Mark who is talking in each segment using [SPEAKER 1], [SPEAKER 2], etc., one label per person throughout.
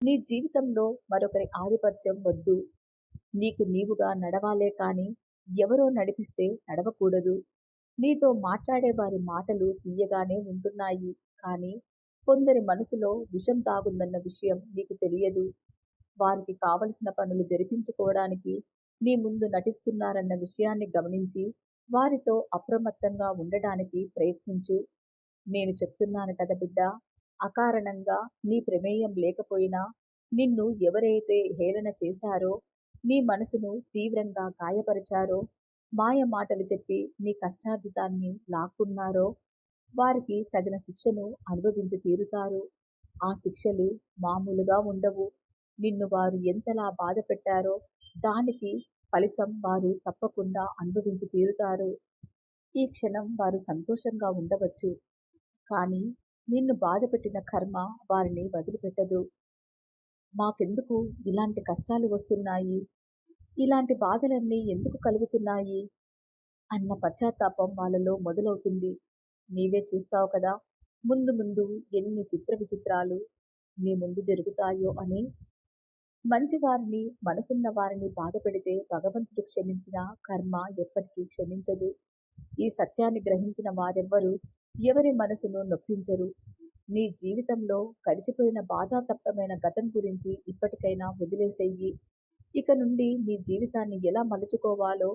[SPEAKER 1] నీ జీవితంలో మరొకరి ఆధిపత్యం వద్దు. నీకు నీవుగా నడవాలే కాని ఎవరో నడిపిస్తే నడవకూడదు. నీతో మాట్లాడే వారి మాటలు తీయగానే ఉంటున్నాయి కానీ కొందరి మనసులో విషం తాగుందన్న విషయం నీకు తెలియదు. వారికి కావలసిన పనులు జరిపించుకోవడానికి నీ ముందు నటిస్తున్నారన్న విషయాన్ని గమనించి వారితో అప్రమత్తంగా ఉండడానికి ప్రయత్నించు. నేను చెప్తున్నాను కదా బిడ్డ అకారణంగా నీ ప్రమేయం లేకపోయినా నిన్ను ఎవరైతే హేళన చేశారో నీ మనసును తీవ్రంగా గాయపరిచారో మాయ మాటలు చెప్పి నీ కష్టార్జితాన్ని లాక్కున్నారో వారికి తగిన శిక్షను అనుభవించి తీరుతారు. ఆ శిక్షలు మామూలుగా ఉండవు. నిన్ను వారు ఎంతలా బాధ పెట్టారో దానికి ఫలితం వారు తప్పకుండా అనుభవించి తీరుతారు. ఈ క్షణం వారు సంతోషంగా ఉండవచ్చు. కానీ నిన్ను బాధపెట్టిన కర్మ వారిని వదిలిపెట్టదు. మాకెందుకు ఇలాంటి కష్టాలు వస్తున్నాయి? ఇలాంటి బాధలన్నీ ఎందుకు కలుగుతున్నాయి? అన్న పశ్చాత్తాపం వాళ్ళలో మొదలవుతుంది. నీవే చూస్తావు కదా ముందు ముందు ఎన్ని చిత్ర విచిత్రాలు నీ ముందు జరుగుతాయో అని. మంచి వారిని మనసున్న వారిని బాధ పెడితే భగవంతుడు క్షమించిన కర్మ ఎప్పటికీ క్షమించదు. ఈ సత్యాన్ని గ్రహించిన వారెవ్వరూ ఎవరి మనసును నొప్పించరు. నీ జీవితంలో గడిచిపోయిన బాధాతప్తమైన గతం గురించి ఇప్పటికైనా వదిలేసేయి. ఇక నుండి నీ జీవితాన్ని ఎలా మలుచుకోవాలో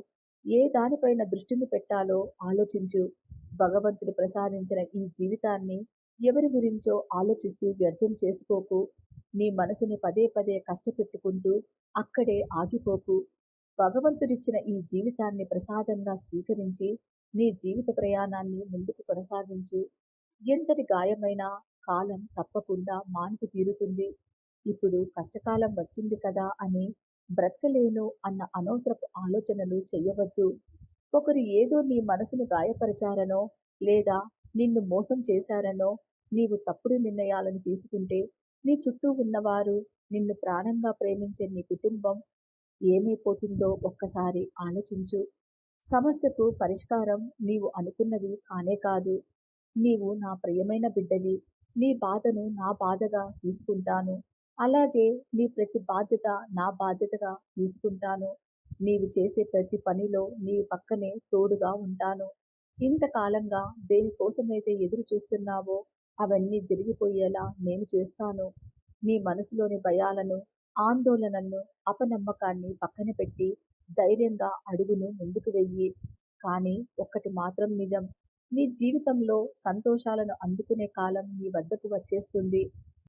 [SPEAKER 1] ఏ దానిపైన దృష్టిని పెట్టాలో ఆలోచించు. భగవంతుడు ప్రసాదించిన ఈ జీవితాన్ని ఎవరి గురించో ఆలోచిస్తూ వ్యర్థం చేసుకోకు. నీ మనసును పదే పదే కష్టపెట్టుకుంటూ అక్కడే ఆగిపోకు. భగవంతుడిచ్చిన ఈ జీవితాన్ని ప్రసాదంగా స్వీకరించి నీ జీవిత ప్రయాణాన్ని ముందుకు కొనసాగించు. ఎంతటి గాయమైనా కాలం తప్పకుండా మాన్పు తీరుతుంది. ఇప్పుడు కష్టకాలం వచ్చింది కదా అని బ్రతకలేను అన్న అనవసరపు ఆలోచనలు చెయ్యవద్దు ఒకరు ఏదో నీ మనసును గాయపరిచారనో లేదా నిన్ను మోసం చేశారనో నీవు తప్పుడు నిర్ణయాలను తీసుకుంటే నీ చుట్టూ ఉన్నవారు నిన్ను ప్రాణంగా ప్రేమించే నీ కుటుంబం ఏమైపోతుందో ఒక్కసారి ఆలోచించు. సమస్యకు పరిష్కారం నీవు అనుకున్నది కానే కాదు. నీవు నా ప్రియమైన బిడ్డవి. నీ బాధను నా బాధగా తీసుకుంటాను. అలాగే నీ ప్రతి బాధ్యత నా బాధ్యతగా తీసుకుంటాను. నీవు చేసే ప్రతి పనిలో నీ పక్కనే తోడుగా ఉంటాను. ఇంతకాలంగా దేనికోసమైతే ఎదురు చూస్తున్నావో అవన్నీ జరిగిపోయేలా నేను చేస్తాను. నీ మనసులోని భయాలను ఆందోళనలను అపనమ్మకాన్ని పక్కన పెట్టి ధైర్యంగా అడుగును ముందుకు వెయ్యి. కానీ ఒక్కటి మాత్రం నిజం. నీ జీవితంలో సంతోషాలను అందుకునే కాలం నీ వద్దకు వచ్చేస్తుంది.